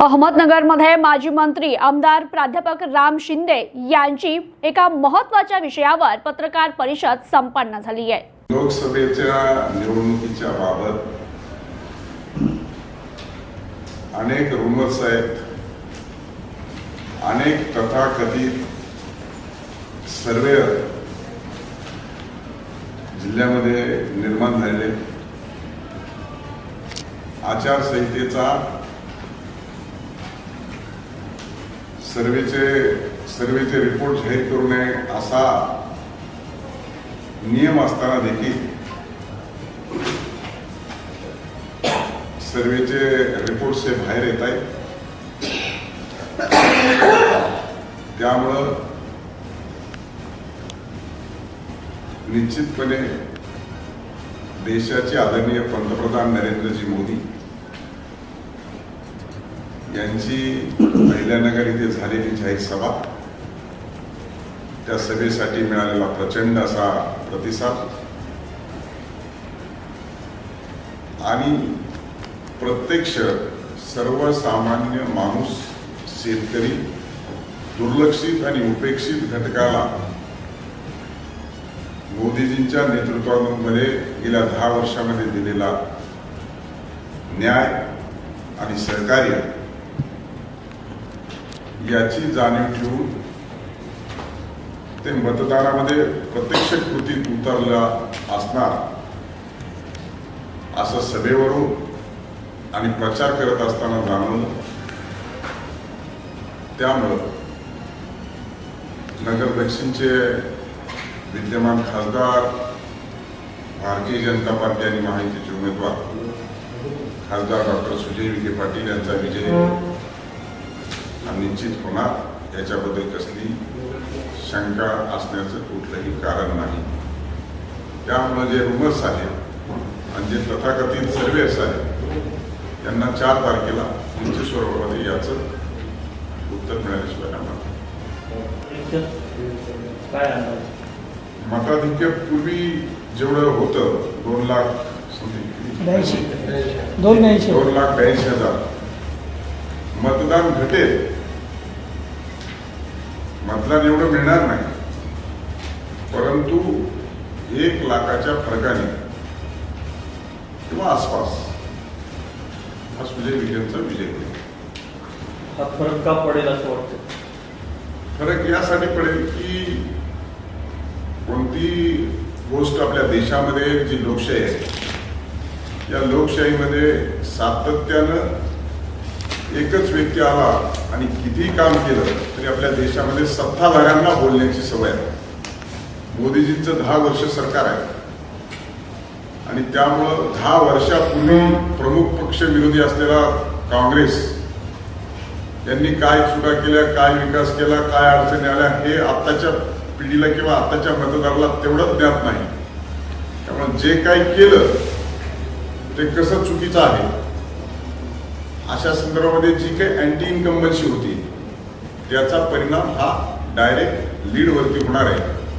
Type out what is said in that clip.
अहमदनगरमध्ये माजी मंत्री आमदार प्राध्यापक राम शिंदे यांची एका महत्त्वाच्या विषयावर पत्रकार परिषद संपन्न झाली आहे. लोकसभेच्या निवडणुकीच्या बाबत अनेक रुमर्स आहेत. अनेक तथाकथित सर्वेअर जिल्ह्यामध्ये निर्माण झालेले. आचारसंहितेचा सर्वेचे सर्वेचे रिपोर्ट जाहीर करू नये असा नियम असताना देखील सर्वेचे रिपोर्ट्स हे बाहेर येत आहेत. त्यामुळं निश्चितपणे देशाचे आदरणीय पंतप्रधान नरेंद्रजी मोदी यांची अहिल्यानगर इथे झालेली जाहीर सभा त्या सभेसाठी मिळालेला प्रचंड असा प्रतिसाद. आणि प्रत्यक्ष सर्वसामान्य माणूस शेतकरी दुर्लक्षित आणि उपेक्षित घटकाला मोदीजींच्या नेतृत्वामध्ये गेल्या दहा वर्षामध्ये दिलेला न्याय आणि सहकार्य याची जाणीव ठेवून ते मतदानामध्ये प्रत्यक्ष कृतीत उतरला असणार असं सभेवरून आणि प्रचार करत असताना जाणवलं त्यामुळं नगर दक्षिणचे विद्यमान खासदार भारतीय जनता पार्टी आणि महायुतीचे उमेदवार खासदार डॉक्टर सुजय विखे पाटील यांचा विजय. निश्चित होणार याच्याबद्दल कसली शंका असण्याचं कुठलंही कारण नाही. त्यामुळे जे रुमर्स आहेत आणि जे तथाकथित सर्वेस आहेत त्यांना चार तारखेला उंच स्वरूपामध्ये याचं उत्तर मिळाल्याशिवाय अंदाज? मताधिक्य पूर्वी जेवढं होतं दोन लाख दोन लाख ब्याऐंशी हजार. मतदान घटेल. मतदान एवढं मिळणार नाही. परंतु एक लाखाच्या फरकाने किंवा आसपास हा सुजय विजयचा विजय होईल. हा फरक का पडेल असं वाटतं? फरक यासाठी पडेल की कोणती गोष्ट आपल्या देशामध्ये जी लोकशाही आहे या लोकशाहीमध्ये सातत्यानं एकच व्यक्ती आला आणि कितीही काम केलं तरी आपल्या देशामध्ये सत्ताधाऱ्यांना बोलण्याची सवय आहे. मोदीजींचं दहा वर्ष सरकार आहे. आणि त्यामुळं दहा वर्षापूर्वी प्रमुख पक्ष विरोधी असलेला काँग्रेस त्यांनी काय चुका केल्या काय विकास केला काय अडचणी आल्या हे आत्ताच्या पिढीला किंवा आत्ताच्या मतदाराला तेवढंच ज्ञात नाही. त्यामुळे जे काही केलं ते कसं चुकीचं आहे अशा संदर्भामध्ये जी काही अँटी इन्कम्बन्सी होती त्याचा परिणाम हा डायरेक्ट लीडवरती होणार आहे.